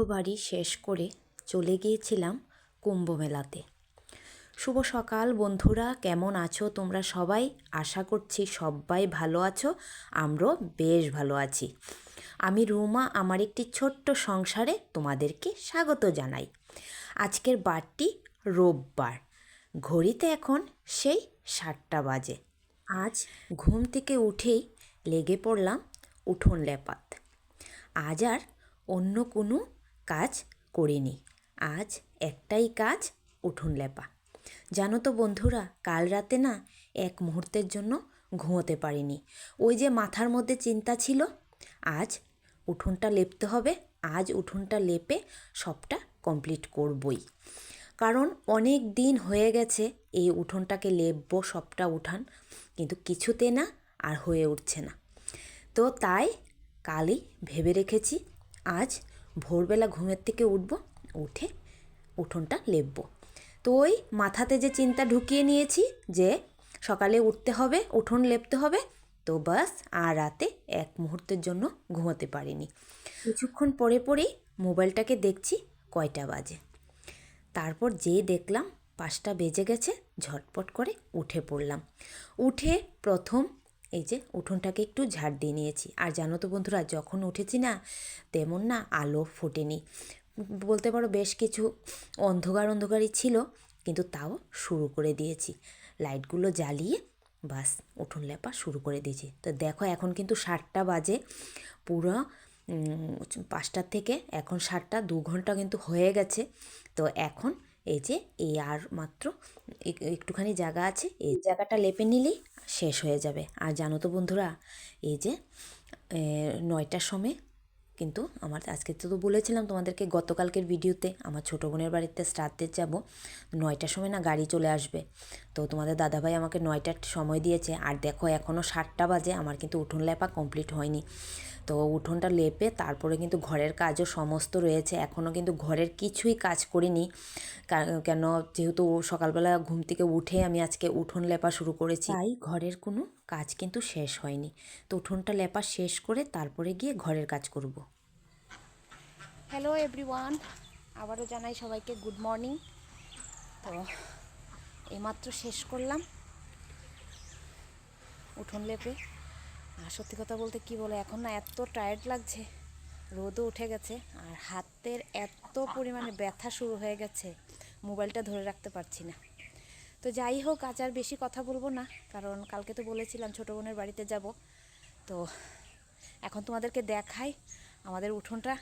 বাড়ি শেষ করে চলে গিয়েছিলাম কুম্ভ মেলাতে শুভ সকাল বন্ধুরা, কেমন আছো তোমরা সবাই? আশা করছি সবাই ভালো আছো, আমরাও বেশ ভালো আছি। আমি রুমা, আমার একটি ছোট্ট সংসারে তোমাদেরকে স্বাগত জানাই। আজকের বারটি রোববার, ঘড়িতে এখন সেই সাতটা বাজে। আজ ঘুম থেকে উঠেই লেগে পড়লাম উঠোন লেপাত। আজ আর অন্য কোনো কাজ করিনি আজ একটাই কাজ, উঠোন লেপা। জানো তো বন্ধুরা, কাল রাতে না এক মুহূর্তের জন্য ঘুমোতে পারিনি। ওই যে মাথার মধ্যে চিন্তা ছিল, আজ উঠোনটা লেপতে হবে, আজ উঠোনটা লেপে সবটা কমপ্লিট করবই। কারণ অনেক দিন হয়ে গেছে এই উঠোনটাকে লেপবো, সবটা উঠান, কিন্তু কিছুতে না আর হয়ে উঠছে না। তো তাই কালই ভেবে রেখেছি, আজ ভোরবেলা ঘুমের থেকে উঠব, উঠে উঠোনটা লেপব। তো ওই মাথাতে যে চিন্তা ঢুকিয়ে নিয়েছি যে সকালে উঠতে হবে, উঠোন লেপতে হবে, তো বাস আর রাতে এক মুহূর্তের জন্য ঘুমোতে পারিনি। কিছুক্ষণ পরে পরেই মোবাইলটাকে দেখছি কয়টা বাজে। তারপর যেয়ে দেখলাম পাঁচটা বেজে গেছে, ঝটপট করে উঠে পড়লাম। উঠে প্রথম এই যে উঠোনটাকে একটু ঝাড় দিয়ে নিয়েছি। আর জানো তো বন্ধুরা, যখন উঠেছি না, তেমন না আলো ফোটেনি। বলতে পারো বেশ কিছু অন্ধকার অন্ধকারই ছিল, কিন্তু তাও শুরু করে দিয়েছি। লাইটগুলো জ্বালিয়ে বাস উঠোন লেপা শুরু করে দিয়েছি। তো দেখো এখন কিন্তু সাতটা বাজে, পুরো পাঁচটার থেকে এখন সাতটা, দু ঘণ্টা কিন্তু হয়ে গেছে। তো এখন এই যে এই আর মাত্র একটুখানি জায়গা আছে, এই জায়গাটা লেপে নিলেই শেষ হয়ে যাবে। আর জানো তো বন্ধুরা, এই যে নয়টার সময় কিন্তু আমার, আজকে তো বলেছিলাম তোমাদেরকে গতকালকের ভিডিওতে, আমার ছোটো বোনের বাড়িতে শ্রাদ্ধের যাব, নয়টার সময় না গাড়ি চলে আসবে। তো তোমাদের দাদাভাই আমাকে নয়টার সময় দিয়েছে, আর দেখো এখনও সাতটা বাজে, আমার কিন্তু উঠোন লেপা কমপ্লিট হয়নি। তো উঠোনটা লেপে তারপরে কিন্তু ঘরের কাজও সমস্ত রয়েছে। এখনও কিন্তু ঘরের কিছুই কাজ করিনি। কেন? যেহেতু সকালবেলা ঘুম থেকে উঠে আমি আজকে উঠোন লেপা শুরু করেছি। তাই ঘরের কোনো কাজ কিন্তু শেষ হয়নি। তো উঠোনটা লেপা শেষ করে তারপরে গিয়ে ঘরের কাজ করব। হ্যালো এভরিওয়ান আবারও জানাই সবাইকে গুড মর্নিং তো এইমাত্র শেষ করলাম। উঠোন লেপে। আর সত্যি কথা বলতে কি বলে, এখন না এত টায়ার্ড লাগছে, রোদও উঠে গেছে, আর হাতের এত পরিমাণে ব্যথা শুরু হয়ে গেছে, মোবাইলটা ধরে রাখতে পারছি না। তো যাই হোক, আজ আর বেশি কথা বলব না, কারণ কালকে তো বলেছিলাম ছোটো বোনের বাড়িতে যাব। তো এখন তোমাদেরকে দেখাই আমাদের উঠোনটা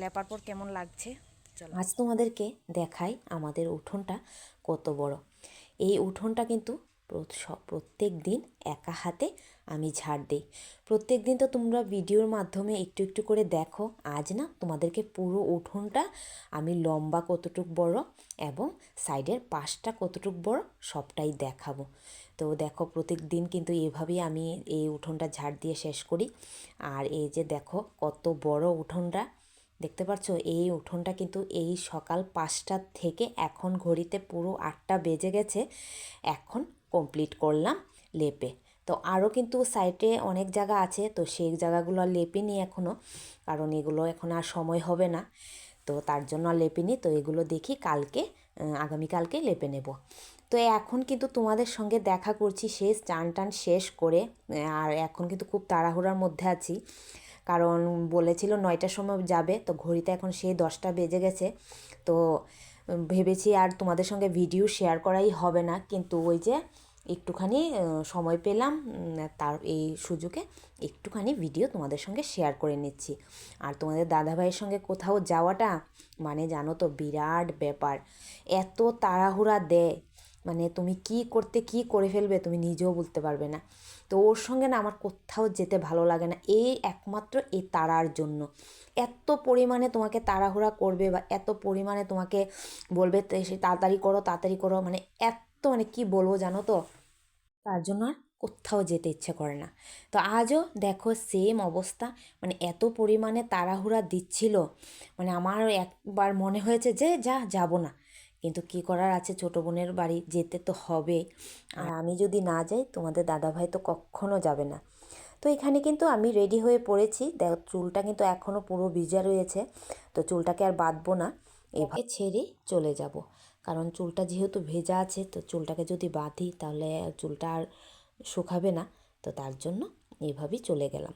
লেপার পর কেমন লাগছে। চলো। আজ তোমাদেরকে দেখাই আমাদের উঠোনটা কত বড়। এই উঠোনটা কিন্তু প্রত্যেক দিন একা হাতে আমি ঝাড় দিই। প্রত্যেক দিন তো তোমরা ভিডিওর মাধ্যমে একটু একটু করে দেখো, আজ না তোমাদেরকে পুরো উঠোনটা আমি লম্বা কতটুক বড় এবং সাইডের পাশটা কতটুক বড় সবটাই দেখাবো। তো দেখো প্রত্যেক দিন কিন্তু এভাবেই আমি এই উঠোনটা ঝাড় দিয়ে শেষ করি। আর এই যে দেখো কত বড় উঠোনটা, দেখতে পাচ্ছ? এই উঠোনটা কিন্তু এই সকাল পাঁচটার থেকে এখন ঘড়িতে পুরো আটটা বেজে গেছে। এখন কমপ্লিট করলাম লেপে। তো আরও কিন্তু সাইটে অনেক জায়গা আছে, তো সেই জায়গাগুলো আর লেপিনি এখনও, কারণ এগুলো এখন আর সময় হবে না। তো তার জন্য আর লেপিনি, তো এগুলো দেখি কালকে আগামীকালকে লেপে নেব। তো এখন কিন্তু তোমাদের সঙ্গে দেখা করছি শেষ চান টান শেষ করে আর এখন কিন্তু খুব তাড়াহুড়ার মধ্যে আছি। কারণ বলেছিল নয়টার সময় যাবে, তো ঘড়িতে এখন সেই দশটা বেজে গেছে। তো ভেবেছি আর তোমাদের সঙ্গে ভিডিও শেয়ার করাই হবে না, কিন্তু ওই যে একটুখানি সময় পেলাম তার এই সুযোগে একটুখানি ভিডিও তোমাদের সঙ্গে শেয়ার করে নিচ্ছি। আর তোমাদের দাদাভাইয়ের সঙ্গে কোথাও যাওয়াটা মানে জানো তো, বিরাট ব্যাপার। এত তাড়াহুড়া দেয়। মানে তুমি কি করতে, কি করে ফেলবে তুমি নিজেও বলতে পারবে না। তো ওর সঙ্গে না আমার কোথাও যেতে ভালো লাগে না। এই একমাত্র এই তারার জন্য। এত পরিমাণে তোমাকে তাড়াহুড়া করবে বা এত পরিমাণে তোমাকে বলবে সে তাড়াতাড়ি করো তাড়াতাড়ি করো। মানে এত মানে কি বলব জানো তো? তার জন্য আর কোথাও যেতে ইচ্ছে করে না। তো আজও দেখো সেম অবস্থা। মানে এত পরিমাণে তাড়াহুড়া দিচ্ছিল। মানে আমার একবার মনে হয়েছে যে যা, যাব না। কিন্তু কি করার আছে? ছোটো বোনের বাড়ি যেতে তো হবে। আর আমি যদি না যাই, তোমাদের দাদাভাই তো কখনো যাবে না। তো এখানে কিন্তু আমি রেডি হয়ে পড়েছি। দেখো চুলটা কিন্তু এখনও পুরো ভিজা রয়েছে। তো চুলটাকে আর বাঁধবো না। এভাবে ছেড়ে চলে যাব। কারণ চুলটা যেহেতু ভেজা আছে, তো চুলটাকে যদি বাঁধি তাহলে চুলটা আর শুকাবে না। তো তার জন্য এইভাবেই চলে গেলাম।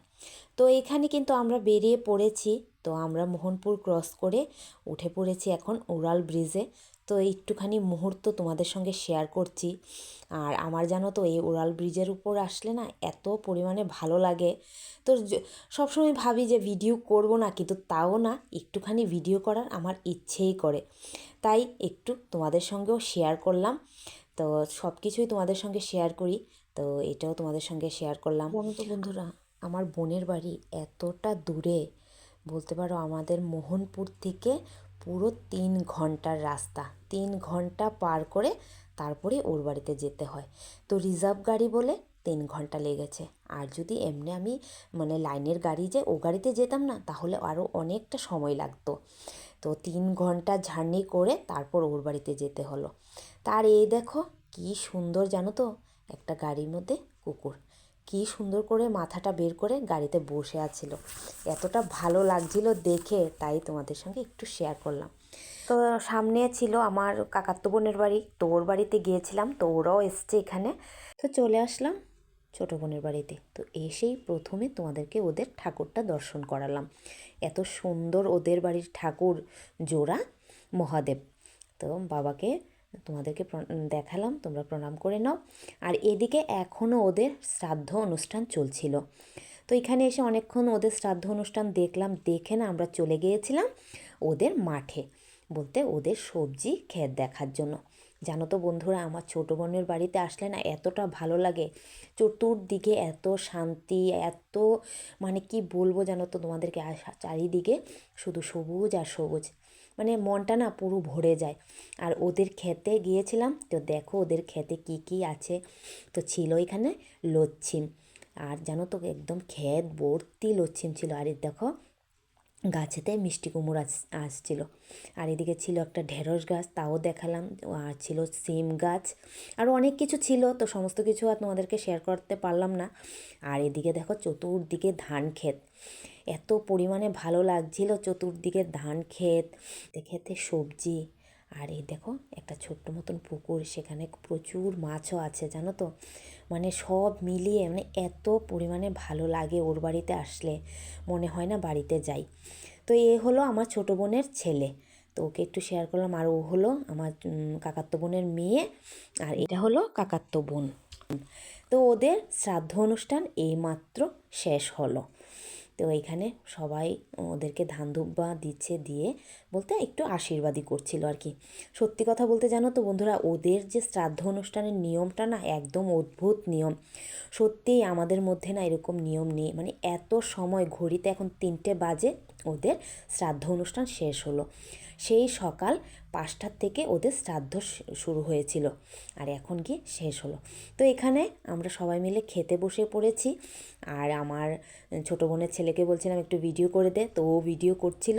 তো এখানে কিন্তু আমরা বেরিয়ে পড়েছি। তো আমরা মোহনপুর ক্রস করে উঠে পড়েছি এখন উড়াল ব্রিজে তো একটুখানি মুহূর্ত তোমাদের সঙ্গে শেয়ার করছি। আর আমার জানো তো এই উড়াল ব্রিজের উপর আসলে না এত পরিমাণে ভালো লাগে। তো সবসময় ভাবি যে ভিডিও করব না, কিন্তু তাও না একটুখানি ভিডিও করার আমার ইচ্ছেই করে। তাই একটু তোমাদের সঙ্গেও শেয়ার করলাম। তো সব কিছুই তোমাদের সঙ্গে শেয়ার করি। তো এটাও তোমাদের সঙ্গে শেয়ার করলাম। বন্ধুরা। আমার বোনের বাড়ি এতটা দূরে বলতে পারো আমাদের মোহনপুর থেকে পুরো তিন ঘণ্টার রাস্তা। তিন ঘণ্টা পার করে তারপরে ওর বাড়িতে যেতে হয়। তো রিজার্ভ গাড়ি বলে তিন ঘণ্টা লেগেছে। আর যদি এমনি আমি মানে লাইনের গাড়ি যে ও গাড়িতে যেতাম না তাহলে আরও অনেকটা সময় লাগতো। তো তিন ঘণ্টা জার্নি করে তারপর ওর বাড়িতে যেতে হলো। তার এই দেখো, কি সুন্দর জানো তো, একটা গাড়ির মধ্যে কুকুর। কি সুন্দর করে মাথাটা বের করে গাড়িতে বসে আছিল। এতটা ভালো লাগছিল দেখে, তাই তোমাদের সঙ্গে একটু শেয়ার করলাম। তো সামনে ছিল আমার কাকাত্তো বোনের বাড়ি, তো ওর বাড়িতে গিয়েছিলাম, তো ওরাও এসছে এখানে। তো চলে আসলাম। ছোটো বোনের বাড়িতে। তো এসেই প্রথমে তোমাদেরকে ওদের ঠাকুরটা দর্শন করালাম। এত সুন্দর ওদের বাড়ির ঠাকুর জোড়া মহাদেব। তো বাবাকে তোমাদেরকে দেখালাম, তোমরা প্রণাম করে নাও। আর এদিকে এখনও ওদের শ্রাদ্ধ অনুষ্ঠান চলছিল। তো এখানে এসে অনেকক্ষণ ওদের শ্রাদ্ধ অনুষ্ঠান দেখলাম, দেখে না আমরা চলে গিয়েছিলাম ওদের মাঠে বলতে ওদের সবজি ক্ষেত দেখার জন্য। জানো তো বন্ধুরা, আমার ছোটো বোনের বাড়িতে আসলে না এতটা ভালো লাগে। চতুর্দিকে এত শান্তি, এত মানে কি বলব জানো তো তোমাদেরকে চারিদিকে শুধু সবুজ আর সবুজ। মানে মনটা না পুরো ভরে যায়। আর ওদের খেতে গিয়েছিলাম, তো দেখো ওদের খেতে কি কি আছে। তো ছিল এখানে লচ্ছিম। আর জানো তো একদম ক্ষেত ভর্তি লচ্ছিম ছিল। আর দেখো গাছেতে মিষ্টি কুমড়ো আস, আসছিল। আর এদিকে ছিল একটা ঢেঁড়স গাছ, তাও দেখালাম। আর ছিল সিম গাছ। আরও অনেক কিছু ছিল, তো সমস্ত কিছু আর তোমাদেরকে শেয়ার করতে পারলাম না। আর এদিকে দেখো চতুর্দিকে ধান ক্ষেত। এত পরিমাণে ভালো লাগছিল চতুর্দিকে ধান ক্ষেত খেতে সবজি আর এই দেখো একটা ছোট্ট মতন পুকুর সেখানে প্রচুর মাছও আছে জানো তো? মানে সব মিলিয়ে মানে এত পরিমাণে ভালো লাগে ওর বাড়িতে আসলে মনে হয় না বাড়িতে যাই। তো এ হলো আমার ছোটো বোনের ছেলে তো ওকে একটু শেয়ার করলাম। আর ও হলো আমার উম, কাকাতো বোনের মেয়ে আর এটা হলো কাকাতো বোন। তো ওদের শ্রাদ্ধ অনুষ্ঠান এইমাত্র শেষ হলো। তো এইখানে সবাই ওদেরকে ধান ধুব্বা দিচ্ছে, দিয়ে বলতে একটু আশীর্বাদই করছিল আর কি। সত্যি কথা বলতে জানো তো বন্ধুরা, ওদের যে শ্রাদ্ধ অনুষ্ঠানের নিয়মটা না একদম অদ্ভুত নিয়ম। সত্যিই আমাদের মধ্যে না এরকম নিয়ম নেই। মানে এত সময় ঘড়িতে এখন তিনটে বাজে ওদের শ্রাদ্ধ অনুষ্ঠান শেষ হলো। সেই সকাল পাঁচটার থেকে ওদের শ্রাদ্ধ শুরু হয়েছিল আর এখন গিয়ে শেষ হলো। তো এখানে আমরা সবাই মিলে খেতে বসে পড়েছি আর আমার ছোটো বোনের ছেলেকে বলছিলাম একটু ভিডিও করে দে, তো ও ভিডিও করছিল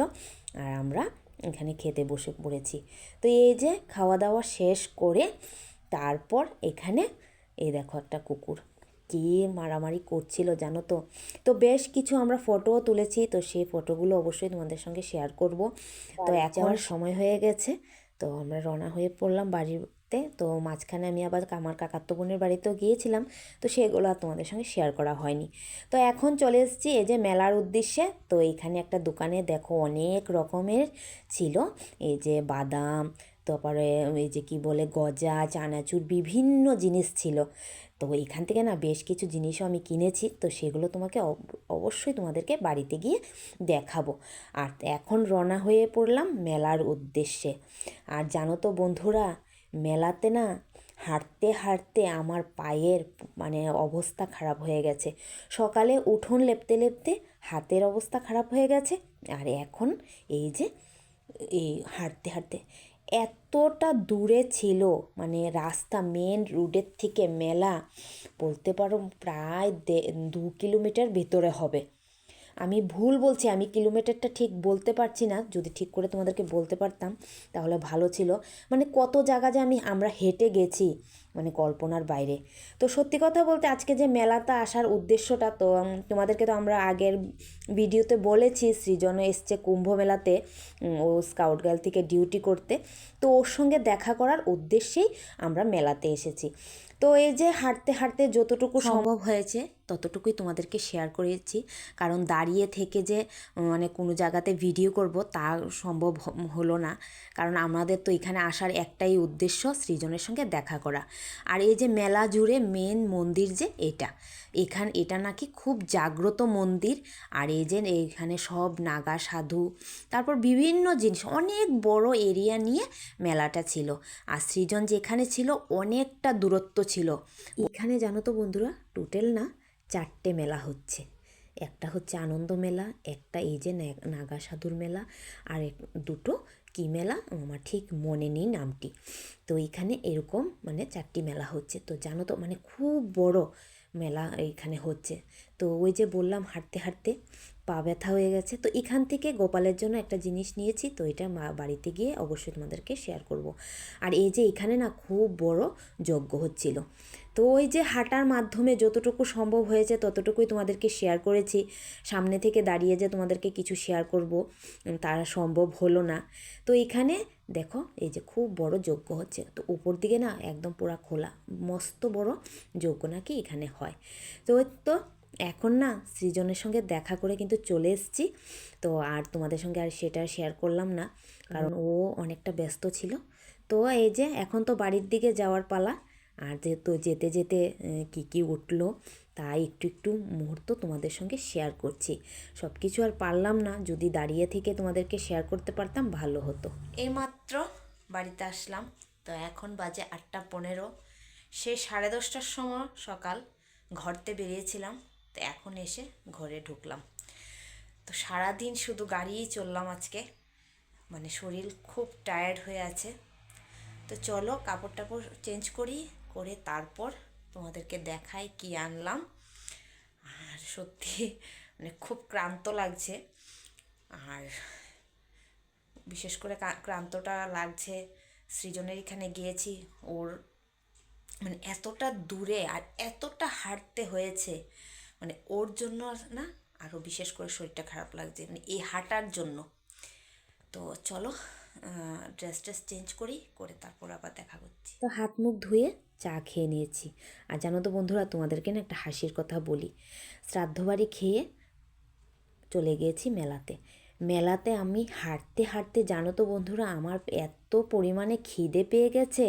আর আমরা এখানে খেতে বসে পড়েছি। তো এই যে খাওয়া দাওয়া শেষ করে তারপর এখানে এই দেখো একটা কুকুর। কি মারামারি করছিল জানো তো? তো বেশ কিছু আমরা ফটোও তুলেছি তো সেই ফটোগুলো অবশ্যই তোমাদের সঙ্গে শেয়ার করব। তো এখন সময় হয়ে গেছে তো আমরা রওনা হয়ে পড়লাম বাড়িতে। তো মাঝখানে আমি আবার আমার কাকাত্তো বোনের বাড়িতেও গিয়েছিলাম তো সেগুলো আর তোমাদের সঙ্গে শেয়ার করা হয়নি। তো এখন চলে এসেছি এই যে মেলার উদ্দেশ্যে তো এইখানে একটা দোকানে দেখো অনেক রকমের ছিল এই যে বাদাম তারপরে এই যে কি বলে গজা, চানাচুর বিভিন্ন জিনিস ছিল। তো এখান থেকে না বেশ কিছু জিনিসও আমি কিনেছি। তো সেগুলো তোমাকে অব- অবশ্যই তোমাদেরকে বাড়িতে গিয়ে দেখাবো। আর এখন রওনা হয়ে পড়লাম মেলার উদ্দেশ্যে। আর জানো তো বন্ধুরা, মেলাতে না হাঁটতে হাঁটতে আমার পায়ের মানে অবস্থা খারাপ হয়ে গেছে। সকালে উঠোন লেপতে লেপতে হাতের অবস্থা খারাপ হয়ে গেছে। আর এখন এই যে, এই হাঁটতে হাঁটতে এতটা দূরে ছিল মানে রাস্তা মেন রোডের থেকে মেলা, বলতে পারো প্রায় দে- কিলোমিটার ভেতরে হবে। আমি ভুল বলছি, আমি কিলোমিটারটা ঠিক বলতে পারছি না, যদি ঠিক করে তোমাদেরকে বলতে পারতাম, তাহলে ভালো ছিল। মানে কত জায়গা যে আমি, আমরা হেঁটে গেছি মানে কল্পনার বাইরে। তো সত্যি কথা বলতে আজকে যে মেলাতে আসার উদ্দেশ্যটা, তো তোমাদেরকে তো আমরা আগের ভিডিওতে বলেছি সৃজন এসছে কুম্ভ মেলাতে ও স্কাউট গার্ল থেকে ডিউটি করতে। তো ওর সঙ্গে দেখা করার উদ্দেশ্যেই আমরা মেলাতে এসেছি। তো এই যে হাঁটতে হাঁটতে যতটুকু সম্ভব হয়েছে। ততটুকুই তোমাদেরকে শেয়ার করেছি। কারণ দাঁড়িয়ে থেকে যে মানে কোনো জায়গাতে ভিডিও করব তা সম্ভব হলো না। কারণ আমাদের তো এখানে আসার একটাই উদ্দেশ্য সৃজনের সঙ্গে দেখা করা। আর এই যে মেলা জুড়ে মেন মন্দির যে এটা, এখান, এটা নাকি খুব জাগ্রত মন্দির। আর এই যে এখানে সব নাগা সাধু, তারপর বিভিন্ন জিনিস, অনেক বড় এরিয়া নিয়ে মেলাটা ছিল। আর সৃজন যেখানে ছিল অনেকটা দূরত্ব ছিল। এখানে জানো তো বন্ধুরা টোটাল না চারটে মেলা হচ্ছে। একটা হচ্ছে আনন্দ মেলা, একটা এই যে নাগা সাধুর মেলা, আর এক, দুটো কী মেলা? আমার ঠিক মনে নেই নামটি। তো এইখানে এরকম মানে চারটি মেলা হচ্ছে। তো জানো তো মানে খুব বড় মেলা এইখানে হচ্ছে। তো ওই যে বললাম হাঁটতে হাঁটতে পা ব্যথা হয়ে গেছে। তো এখান থেকে গোপালের জন্য একটা জিনিস নিয়েছি, তো এটা মা বাড়িতে গিয়ে অবশ্যই তোমাদেরকে শেয়ার করব। আর এই যে এখানে না খুব বড় যজ্ঞ হচ্ছিল। তো ওই যে হাঁটার মাধ্যমে যতটুকু সম্ভব হয়েছে ততটুকুই তোমাদেরকে শেয়ার করেছি। সামনে থেকে দাঁড়িয়ে যে তোমাদেরকে কিছু শেয়ার করব তারা সম্ভব হলো না। তো এখানে দেখো, এই যে খুব বড় যজ্ঞ হচ্ছে। তো উপর দিকে না একদম পুরা খোলা, মস্ত বড় যজ্ঞ নাকি এখানে হয়। তো তো এখন না সৃজনের সঙ্গে দেখা করে কিন্তু চলে এসেছি। তো আর তোমাদের সঙ্গে আর সেটা শেয়ার করলাম না, কারণ ও অনেকটা ব্যস্ত ছিল। তো এই যে এখন তো বাড়ির দিকে যাওয়ার পালা আর যেহেতু যেতে যেতে কী কী উঠল, তাই একটু একটু মুহূর্ত তোমাদের সঙ্গে শেয়ার করছি। সব কিছু আর পারলাম না, যদি দাঁড়িয়ে থেকে তোমাদেরকে শেয়ার করতে পারতাম, ভালো হতো। এইমাত্র বাড়িতে আসলাম, তো এখন বাজে আটটা পনেরো, সে সাড়ে দশটার সময় সকাল, ঘরতে বেরিয়েছিলাম, তো এখন এসে ঘরে ঢুকলাম। তো সারাদিন শুধু গাড়িই চললাম আজকে মানে শরীর খুব টায়ার্ড হয়ে আছে। তো চলো কাপড় টাপড় চেঞ্জ করি করে তারপর তোমাদেরকে দেখাই কি আনলাম। আর সত্যি মানে খুব ক্লান্ত লাগছে। আর বিশেষ করে কা- ক্লান্তটা লাগছে। সৃজনের এখানে গিয়েছি। ওর মানে এতটা দূরে আর এতটা হাঁটতে হয়েছে। মানে ওর জন্য না আরও বিশেষ করে শরীরটা খারাপ লাগছে। মানে এই হাঁটার জন্য। তো চলো ড্রেস ট্রেস চেঞ্জ করি, করে তারপর আবার দেখা করছি। তো হাত মুখ ধুয়ে চা খেয়ে নিয়েছি। আর জানো তো বন্ধুরা, তোমাদেরকে না একটা হাসির কথা বলি। শ্রাদ্ধ বাড়ি খেয়ে চলে গিয়েছি মেলাতে। মেলাতে আমি হাঁটতে হাঁটতে জানো তো বন্ধুরা, আমার এত পরিমাণে খিদে পেয়ে গেছে।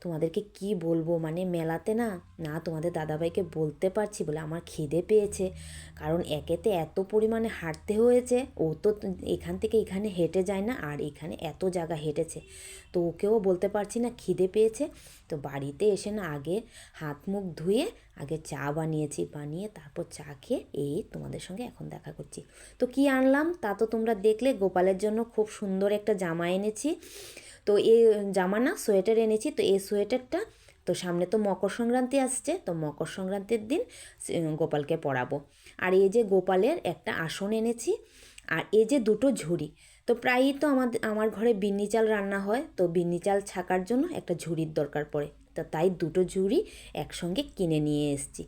তোমাদেরকে কি বলব? মানে মেলাতে না না তোমাদের দাদাভাইকে বলতে পারছি বলে আমার খিদে পেয়েছে। কারণ একেতে এত পরিমাণে হাঁটতে হয়েছে, ও তো এখান থেকে এখানে হেঁটে যায় না, আর এখানে এত জায়গা হেঁটেছে। তো ওকেও বলতে পারছি না খিদে পেয়েছে। তো বাড়িতে এসে না আগে হাত মুখ ধুয়ে, আগে চা বানিয়েছি। বানিয়ে তারপর চা খেয়ে এই তোমাদের সঙ্গে এখন দেখা করছি। তো কি আনলাম? তা তো তোমরা দেখলে। গোপালের জন্য খুব সুন্দর একটা জামা এনেছি। তো এই জামা না সোয়েটার এনেছি, তো এই সোয়েটারটা, তো সামনে তো মকর সংক্রান্তি আসছে, তো মকর সংক্রান্তির দিন গোপালকে পরাবো। আর এই যে গোপালের একটা আসন এনেছি, আর এই যে দুটো ঝুড়ি, তো প্রায়ই তো আমাদের আমার ঘরে বিন্নি চাল রান্না হয়, তো বিন্নি চাল ছাকার জন্য একটা ঝুড়ির দরকার পড়ে। তো তাই দুটো ঝুড়ি একসঙ্গে কিনে নিয়ে এসেছি।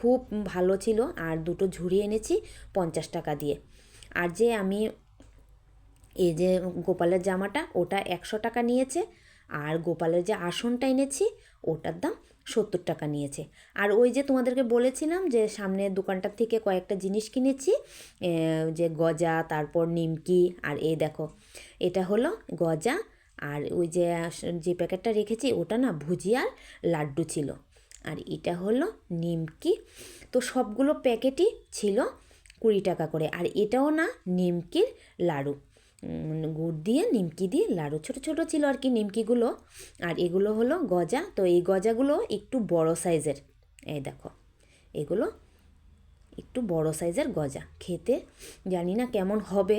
খুব ভালো ছিল, আর দুটো ঝুড়ি এনেছি পঞ্চাশ টাকা দিয়ে। আর যে আমি এই যে গোপালের জামাটা, ওটা একশো টাকা নিয়েছে। আর গোপালের যে আসনটা এনেছি, ওটার দাম সত্তর টাকা নিয়েছে। আর ওই যে তোমাদেরকে বলেছিলাম যে সামনের দোকানটার থেকে কয়েকটা জিনিস কিনেছি যে গজা, তারপর নিমকি, আর এই দেখো, এটা হলো গজা। আর ওই যে যে প্যাকেটটা রেখেছি, ওটা না ভুজিয়ার লাড্ডু ছিল। আর এটা হলো নিমকি। তো সবগুলো প্যাকেটই ছিল কুড়ি টাকা করে। আর এটাও না নিমকির লাড়ু। গুড় দিয়ে, নিমকি দিয়ে, লাড়ু, ছোট ছোট ছিল আর কি নিমকিগুলো। আর এগুলো হলো গজা। তো এই গজাগুলো একটু বড় সাইজের। এই দেখো, এগুলো একটু বড় সাইজের গজা। খেতে জানি না কেমন হবে।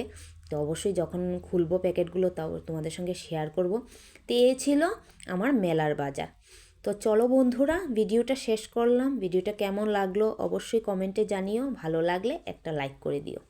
তো অবশ্যই যখন খুলবো প্যাকেটগুলো, তাও তোমাদের সঙ্গে শেয়ার করব। তো এ ছিল আমার মেলার বাজার। তো চলো বন্ধুরা, ভিডিওটা শেষ করলাম। ভিডিওটা কেমন লাগল অবশ্যই কমেন্টে জানিও। ভালো লাগলে একটা লাইক করে দিও।